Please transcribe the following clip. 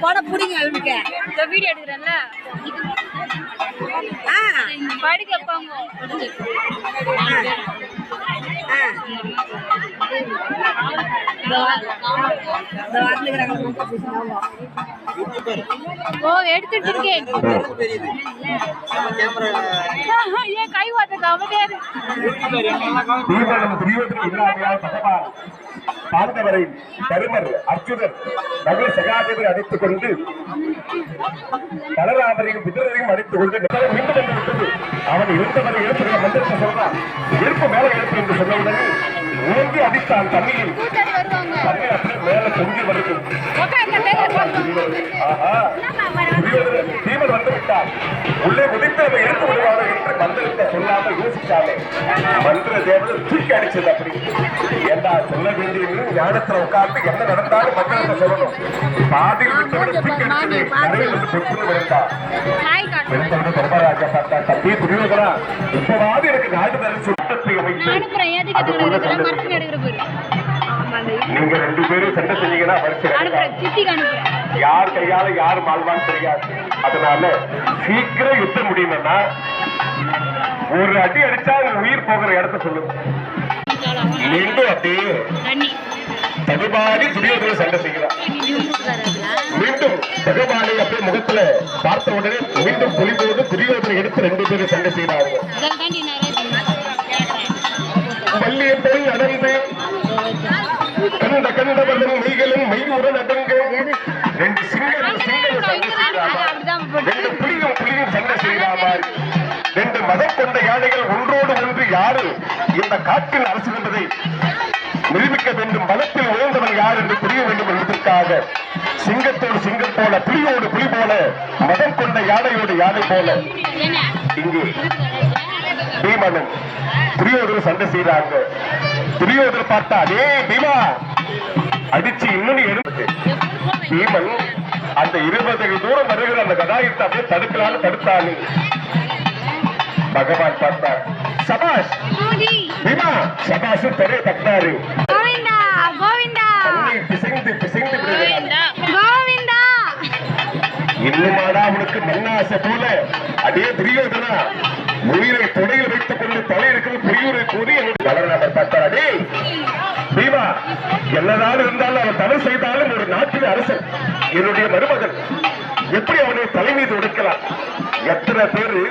படம் பிடிங்க அவனுக்கு இந்த வீடியோ எடுக்கிறேன்ல. ஆ. படுக்க ஆ. வந்துக்கிறாங்க ஓ எடுத்துட்டு இருக்கேன் ஏன் கை வாட்டது அவதேரு தீபனம் துரியோதன தருமர் அர்ஜுனர் மகள் சகாதேவர் அடித்துக் கொண்டு பலராமரையும் பிதரையும் அடித்துக் கொண்டு மீண்டும் வந்து விட்டது அவன் இருந்தவரை எழுப்புகிற மந்திரத்தை சொல்றான். இருப்பு மேல எழுப்பு என்று சொன்னவுடனே ஓங்கி அடித்தான் தண்ணியில். கூட்டாடி தண்ணி அப்படியே மேல பொங்கி வருது. ஆஹா. தீமன் வந்து விட்டார் உள்ளே முடித்து அதை எடுத்து விடுவார்கள் என்று மந்திரத்தை சொல்லாமல் யோசிச்சாலே மந்திர தேவதை தூக்கி அடிச்சது அப்படி. சொல்ல வேண்டியது ஞானத்துல உட்கார்ந்து என்ன நடந்தாலும் மந்திரத்தை சொல்லணும். பாதியில் பார்த்தா தம்பி இப்பவாது எனக்கு நாடு தர சுத்தத்தை போயிரு. நீங்க ரெண்டு பேரும் சண்டை செஞ்சீங்கன்னா யார் கையால யார் மாழ்வான்னு தெரியாது. அதனால சீக்கிரம் யுத்தம் முடியணும்னா ஒரு அடி அடிச்சா உயிர் போகிற இடத்த சொல்லுங்க. மீண்டும் அப்படியே தகுபாடி துரியோதனை சண்டை செய்கிறார். மீண்டும் தகுபாடி அப்படியே முகத்துல பார்த்த உடனே மீண்டும் புலிபோது துரியோதனை எடுத்து ரெண்டு பேரும் சண்டை செய்கிறார்கள் பள்ளியை போய் நடந்து கண்ட கண்டவர்களும் மதம் கொண்ட யானைகள் ஒன்றோடு ஒன்று யாரு இந்த காட்டில் அரசு என்பதை நிரூபிக்க வேண்டும். பலத்தில் உயர்ந்தவன் யார் என்று புரிய வேண்டும் என்பதற்காக சிங்கத்தோடு சிங்கம் போல புலியோடு புலி போல மதம் கொண்ட யானையோடு யானை போல என்ன இங்கே பீமனும் துரியோதனும் சண்டை செய்றாங்க துரியோதனர் பார்த்தா அதே பீமா அடிச்சு இன்னொன்னு எடுத்து. பீமன் அந்த இருபது தூரம் வருகிற அந்த கதாயத்தை அப்படியே தடுக்கலான்னு தடுத்தானு பகவான் பார்த்தார் சபாஷ். பீமா சபாஷ் பெரிய தட்டினாரு கோவிந்தா கோவிந்தா. தண்ணீர் பிசைந்து பிசைந்து கோவிந்தா. இன்னுமாடா அவனுக்கு மண்ணாசை போல. அதே துரியோதனா. உயிரை தொடையில் வைத்துக் கொண்டு தலை இருக்கிற புரியூரை கூறி என்னுடைய வளர்நாதர் பார்த்தார். அடே. பீமா என்னதான் இருந்தாலும் அவன் தலை செய்தாலும் ஒரு நாட்டின் அரசன் என்னுடைய மருமகன். எப்படி அவனை தலை மீது உடைக்கலாம்? எத்தனை பேரு